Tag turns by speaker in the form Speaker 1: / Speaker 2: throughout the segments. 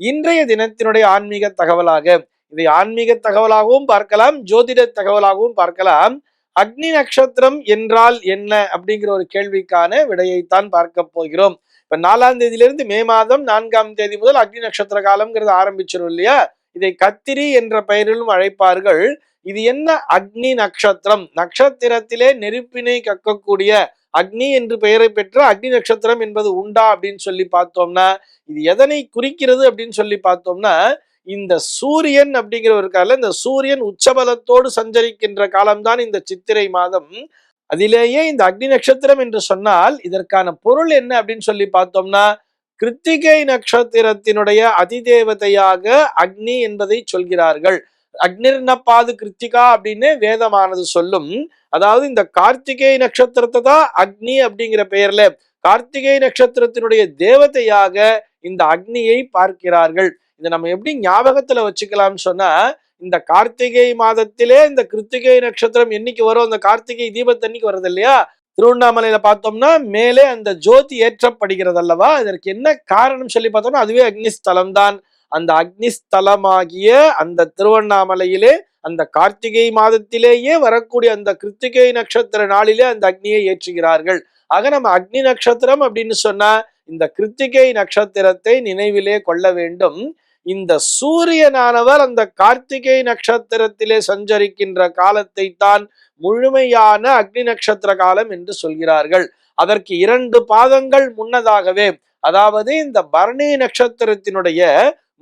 Speaker 1: இன்றைய தினத்தினுடைய ஆன்மீக தகவலாக இதை ஆன்மீக தகவலாகவும் பார்க்கலாம் ஜோதிட தகவலாகவும் பார்க்கலாம். அக்னி நட்சத்திரம் என்றால் என்ன அப்படிங்கிற ஒரு கேள்விக்கான விடையைத்தான் பார்க்க போகிறோம். இப்ப நாலாம் தேதியிலிருந்து மே மாதம் நான்காம் தேதி முதல் அக்னி நட்சத்திர காலம்ங்கிறது ஆரம்பிச்சிடும் இல்லையா? இதை கத்திரி என்ற பெயரிலும் அழைப்பார்கள். இது என்ன அக்னி நட்சத்திரம்? நட்சத்திரத்திலே நெருப்பினை கக்கக்கூடிய அக்னி என்று பெயரை பெற்ற அக்னி நட்சத்திரம் என்பது உண்டா அப்படின்னு சொல்லி பார்த்தோம்னா இது எதனை குறிக்கிறது அப்படின்னு சொல்லி பார்த்தோம்னா இந்த சூரியன் அப்படிங்கிற ஒரு காலம் இந்த சூரியன் உச்சபலத்தோடு சஞ்சரிக்கின்ற காலம்தான் இந்த சித்திரை மாதம். அதிலேயே இந்த அக்னி நட்சத்திரம் என்று சொன்னால் இதற்கான பொருள் என்ன அப்படின்னு சொல்லி பார்த்தோம்னா கிருத்திகை நட்சத்திரத்தினுடைய அதிதேவதையாக அக்னி என்பதை சொல்கிறார்கள். அக்னிர்னப்பாது கிருத்திகா அப்படின்னு வேதமானது சொல்லும். அதாவது இந்த கார்த்திகை நட்சத்திரத்தை தான் அக்னி அப்படிங்கிற பெயர்ல கார்த்திகை நட்சத்திரத்தினுடைய தேவதையாக இந்த அக்னியை பார்க்கிறார்கள். இதை நம்ம எப்படி ஞாபகத்துல வச்சுக்கலாம்னு சொன்னா இந்த கார்த்திகை மாதத்திலே இந்த கிருத்திகை நட்சத்திரம் என்னைக்கு வரும்? அந்த கார்த்திகை தீபத்தன்னைக்கு வருது இல்லையா? திருவண்ணாமலையில பார்த்தோம்னா மேலே அந்த ஜோதி ஏற்றப்படுகிறது அல்லவா இதற்கு என்ன காரணம் சொல்லி பார்த்தோம்னா அதுவே அக்னிஸ்தலம் தான் அந்த அக்னிஸ்தலமாகிய அந்த திருவண்ணாமலையிலே அந்த கார்த்திகை மாதத்திலேயே வரக்கூடிய அந்த கிருத்திகை நட்சத்திர நாளிலே அந்த அக்னியை ஏற்றுகிறார்கள். ஆக நம்ம அக்னி நட்சத்திரம் அப்படின்னு சொன்னா இந்த கிருத்திகை நட்சத்திரத்தை நினைவிலே கொள்ள வேண்டும். இந்த சூரியனானவர் அந்த கார்த்திகை நட்சத்திரத்திலே சஞ்சரிக்கின்ற காலத்தை தான் முழுமையான அக்னி நட்சத்திர காலம் என்று சொல்கிறார்கள். அதற்கு இரண்டு பாதங்கள் முன்னதாகவே அதாவது இந்த பரணி நட்சத்திரத்தினுடைய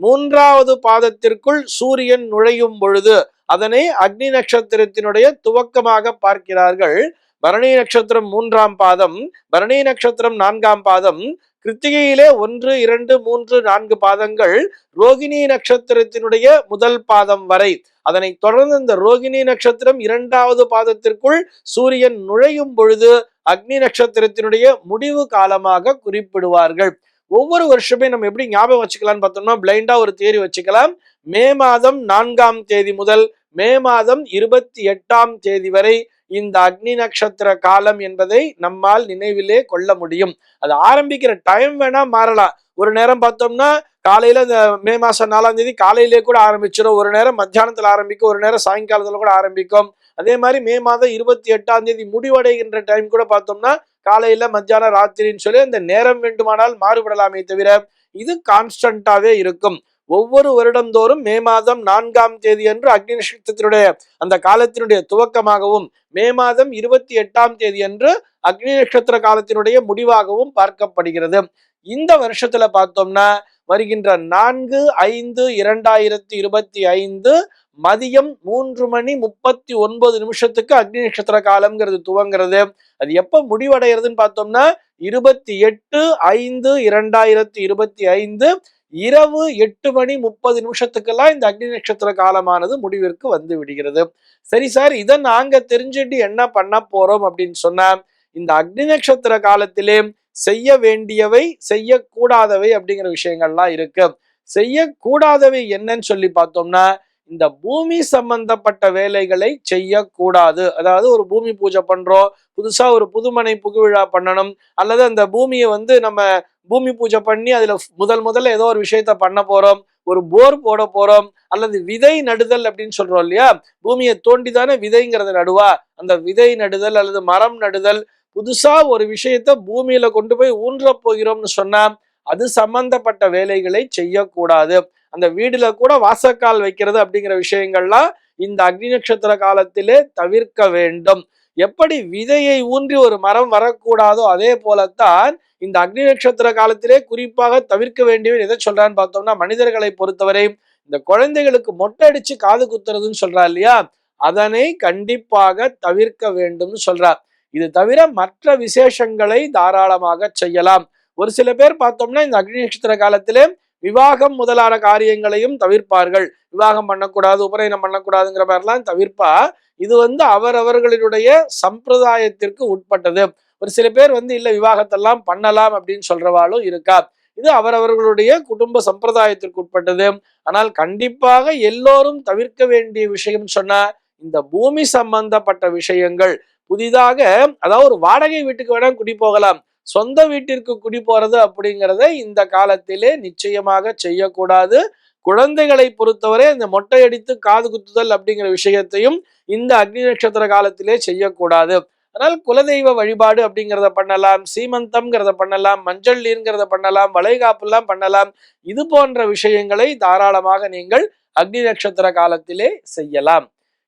Speaker 1: மூன்றாவது பாதத்திற்குள் சூரியன் நுழையும் பொழுது அதனை அக்னி நட்சத்திரத்தினுடைய துவக்கமாக பார்க்கிறார்கள். பரணி நட்சத்திரம் மூன்றாம் பாதம் பரணி நட்சத்திரம் நான்காம் பாதம் கிருத்திகையிலே ஒன்று இரண்டு மூன்று நான்கு பாதங்கள் ரோகிணி நட்சத்திரத்தினுடைய முதல் பாதம் வரை. அதனை தொடர்ந்து இந்த ரோகிணி நட்சத்திரம் இரண்டாவது பாதத்திற்குள் சூரியன் நுழையும் பொழுது அக்னி நட்சத்திரத்தினுடைய முடிவு காலமாக குறிப்பிடுவார்கள். ஒவ்வொரு வருஷமே நம்ம எப்படி ஞாபகம் வச்சுக்கலாம்னு பார்த்தோம்னா பிளைண்டா ஒரு தேதி வச்சுக்கலாம். மே மாதம் நான்காம் தேதி முதல் மே மாதம் இருபத்தி எட்டாம் தேதி வரை இந்த அக்னி நட்சத்திர காலம் என்பதை நம்மால் நினைவிலே கொள்ள முடியும். அது ஆரம்பிக்கிற டைம் வேணா மாறலாம். ஒரு நேரம் பார்த்தோம்னா காலையில இந்த மே மாசம் நாலாம் தேதி காலையிலே கூட ஆரம்பிச்சிடும் ஒரு நேரம் மத்தியானத்துல ஆரம்பிக்கும் ஒரு நேரம் சாயங்காலத்துல கூட ஆரம்பிக்கும். அதே மாதிரி மே மாதம் இருபத்தி எட்டாம் தேதி முடிவடைகின்ற டைம் கூட பார்த்தோம்னா காலையில மத்தியானம் ராத்திரின்னு சொல்லி அந்த நேரம் வேண்டுமானால் மாறுபடலாமே தவிர இது கான்ஸ்டன்டாவே இருக்கும். ஒவ்வொரு வருடந்தோறும் மே மாதம் நான்காம் தேதி அன்று அக்னி நட்சத்திரத்தினுடைய அந்த காலத்தினுடைய துவக்கமாகவும் மே மாதம் இருபத்தி எட்டாம் தேதி அன்று அக்னி நட்சத்திர காலத்தினுடைய முடிவாகவும் பார்க்கப்படுகிறது. இந்த வருஷத்துல பார்த்தோம்னா வருகின்ற நான்கு ஐந்து இரண்டாயிரத்தி இருபத்தி ஐந்து மதியம் மூன்று மணி முப்பத்தி ஒன்பது நிமிஷத்துக்கு அக்னி நட்சத்திர காலம்ங்கிறது துவங்கிறது. அது எப்போ முடிவடைகிறதுன்னு பார்த்தோம்னா இருபத்தி எட்டு ஐந்து இரண்டாயிரத்தி இருபத்தி ஐந்து இரவு எட்டு மணி முப்பது நிமிஷத்துக்கெல்லாம் இந்த அக்னி நட்சத்திர காலமானது முடிவிற்கு வந்து விடுகிறது. சரி சார் இதை நாங்க தெரிஞ்சுட்டு என்ன பண்ண போறோம் அப்படின்னு சொன்னா இந்த அக்னி நட்சத்திர காலத்திலே செய்ய வேண்டியவை செய்யக்கூடாதவை அப்படிங்கிற விஷயங்கள்லாம் இருக்கு. செய்யக்கூடாதவை என்னன்னு சொல்லி பார்த்தோம்னா இந்த பூமி சம்பந்தப்பட்ட வேலைகளை செய்யக்கூடாது. அதாவது ஒரு பூமி பூஜை பண்றோம் புதுசா ஒரு புதுமனை புகுவிழா பண்ணணும் அல்லது அந்த பூமியை வந்து நம்ம பூமி பூஜை பண்ணி அதுல முதல் முதல்ல ஏதோ ஒரு விஷயத்த பண்ண போறோம் ஒரு போர் போட போறோம் அல்லது விதை நடுதல் அப்படின்னு சொல்றோம் இல்லையா? பூமியை தோண்டி தானே விதைங்கிறத நடுவா? அந்த விதை நடுதல் அல்லது மரம் நடுதல் புதுசா ஒரு விஷயத்த பூமியில கொண்டு போய் ஊன்ற போகிறோம்னு சொன்னா அது சம்பந்தப்பட்ட வேலைகளை செய்யக்கூடாது. அந்த வீடுல கூட வாசக்கால் வைக்கிறது அப்படிங்கிற விஷயங்கள்லாம் இந்த அக்னி நட்சத்திர காலத்திலே தவிர்க்க வேண்டும். எப்படி விதையை ஊன்றி ஒரு மரம் வரக்கூடாதோ அதே போலத்தான் இந்த அக்னி நட்சத்திர காலத்திலே குறிப்பாக தவிர்க்க வேண்டியவை எதை சொல்றான்னு பார்த்தோம்னா மனிதர்களை பொறுத்தவரை இந்த குழந்தைகளுக்கு மொட்டை அடிச்சு காது குத்துறதுன்னு சொல்றா இல்லையா? அதனை கண்டிப்பாக தவிர்க்க வேண்டும்னு சொல்றார் இது தவிர மற்ற விசேஷங்களை தாராளமாக செய்யலாம். ஒரு சில பேர் பார்த்தோம்னா இந்த அக்னி நட்சத்திர காலத்திலே விவாகம் முதலான காரியங்களையும் தவிர்ப்பார்கள். விவாகம் பண்ணக்கூடாது உபநயனம் பண்ணக்கூடாதுங்கிற மாதிரிலாம் தவிர்ப்பா இது வந்து அவரவர்களுடைய சம்பிரதாயத்திற்கு உட்பட்டது. ஒரு சில பேர் வந்து இல்லை விவாகத்தெல்லாம் பண்ணலாம் அப்படின்னு சொல்றவாளும் இருக்கா. இது அவரவர்களுடைய குடும்ப சம்பிரதாயத்திற்கு உட்பட்டது. ஆனால் கண்டிப்பாக எல்லோரும் தவிர்க்க வேண்டிய விஷயம் சொன்னா இந்த பூமி சம்பந்தப்பட்ட விஷயங்கள் புதிதாக அதாவது ஒரு வாடகை வீட்டுக்கு வேணா குடி போகலாம். சொந்த வீட்டிற்கு குடி போறது அப்படிங்கிறத இந்த காலத்திலே நிச்சயமாக செய்யக்கூடாது. குழந்தைகளை பொறுத்தவரை இந்த மொட்டை அடித்து காது குத்துதல் அப்படிங்கிற விஷயத்தையும் இந்த அக்னி நட்சத்திர காலத்திலே செய்யக்கூடாது. அதனால் குலதெய்வ வழிபாடு அப்படிங்கிறத பண்ணலாம் சீமந்தம்ங்கிறத பண்ணலாம் மஞ்சள் நீர்ங்கிறத பண்ணலாம் வளைகாப்புலாம் பண்ணலாம். இது போன்ற விஷயங்களை தாராளமாக நீங்கள் அக்னி நட்சத்திர காலத்திலே செய்யலாம்.